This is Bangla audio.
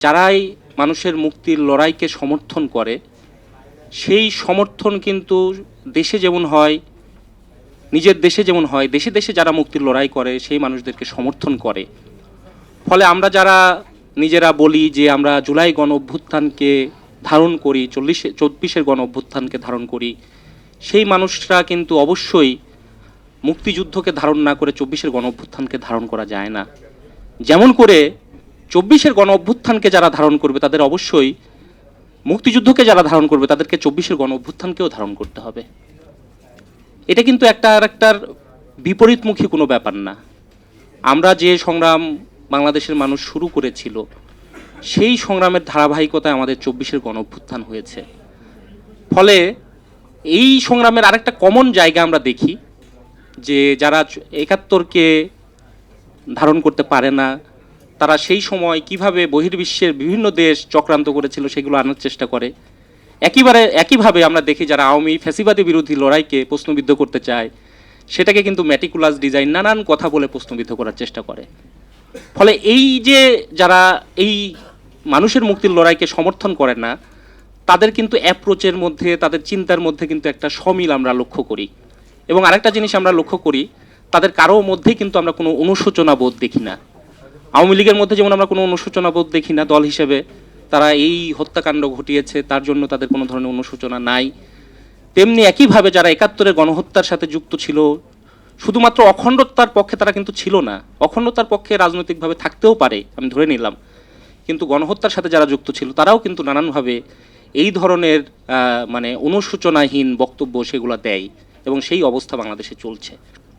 যারাই মানুষের মুক্তির লড়াইকে সমর্থন করে, সেই সমর্থন কিন্তু দেশে যেমন হয়, নিজের দেশে যেমন হয়, দেশে দেশে যারা মুক্তির লড়াই করে, সেই মানুষদেরকে সমর্থন করে। ফলে আমরা যারা নিজেরা বলি যে আমরা জুলাই গণ অভ্যুত্থানকে ধারণ করি, চল্লিশে, চব্বিশের গণ অভ্যুত্থানকে ধারণ করি, সেই মানুষরা কিন্তু অবশ্যই মুক্তিযুদ্ধকে ধারণ না করে চব্বিশের গণ অভ্যুত্থানকে ধারণ করা যায় না। যেমন করে চব্বিশের গণ অভ্যুত্থানকে যারা ধারণ করবে, তাদের অবশ্যই মুক্তিযুদ্ধকে যারা ধারণ করবে, তাদেরকে চব্বিশের গণ অভ্যুত্থানকেও ধারণ করতে হবে। এটা কিন্তু একটা আর একটার বিপরীতমুখী কোনো ব্যাপার না। আমরা যে সংগ্রাম বাংলাদেশের মানুষ শুরু করেছিল, সেই সংগ্রামের ধারাবাহিকতায় আমাদের চব্বিশের গণ অভ্যুত্থান হয়েছে। ফলে এই সংগ্রামের আরেকটা কমন জায়গা আমরা দেখি যে যারা একাত্তরকে ধারণ করতে পারে না তারা সেই সময় কীভাবে বহির্বিশ্বের বিভিন্ন দেশ চক্রান্ত করেছিল সেগুলো আনার চেষ্টা করে। একইবারে একইভাবে আমরা দেখি যারা আওয়ামী ফ্যাসিবাদী বিরোধী লড়াইকে প্রশ্নবিদ্ধ করতে চায়, সেটাকে কিন্তু ম্যাটিকুলাস ডিজাইন নানান কথা বলে প্রশ্নবিদ্ধ করার চেষ্টা করে। ফলে এই যে যারা এই মানুষের মুক্তির লড়াইকে সমর্থন করে না, তাদের কিন্তু অ্যাপ্রোচের মধ্যে, তাদের চিন্তার মধ্যে কিন্তু একটা সমিল আমরা লক্ষ্য করি। এবং আরেকটা জিনিস আমরা লক্ষ্য করি, তাদের কারও মধ্যেই কিন্তু আমরা কোনো অনুশোচনা বোধ দেখি না। আওয়ামী লীগের মধ্যে যেমন আমরা কোনো অনুশোচনা বোধ দেখি না দল হিসেবে, তারা এই হত্যাকাণ্ড ঘটিয়েছে, তার জন্য তাদের কোনো ধরনের অনুশোচনা নাই। তেমনি একইভাবে যারা একাত্তরের গণহত্যার সাথে যুক্ত ছিল, শুধুমাত্র অখণ্ডতার পক্ষে তারা কিন্তু ছিল না। অখণ্ডতার পক্ষে রাজনৈতিকভাবে থাকতেও পারে, আমি ধরে নিলাম। কিন্তু গণহত্যার সাথে যারা যুক্ত ছিল, তারাও কিন্তু নানানভাবে এই ধরনের মানে অনুশোচনাহীন বক্তব্য সেগুলো দেয় এবং সেই অবস্থা বাংলাদেশে চলছে।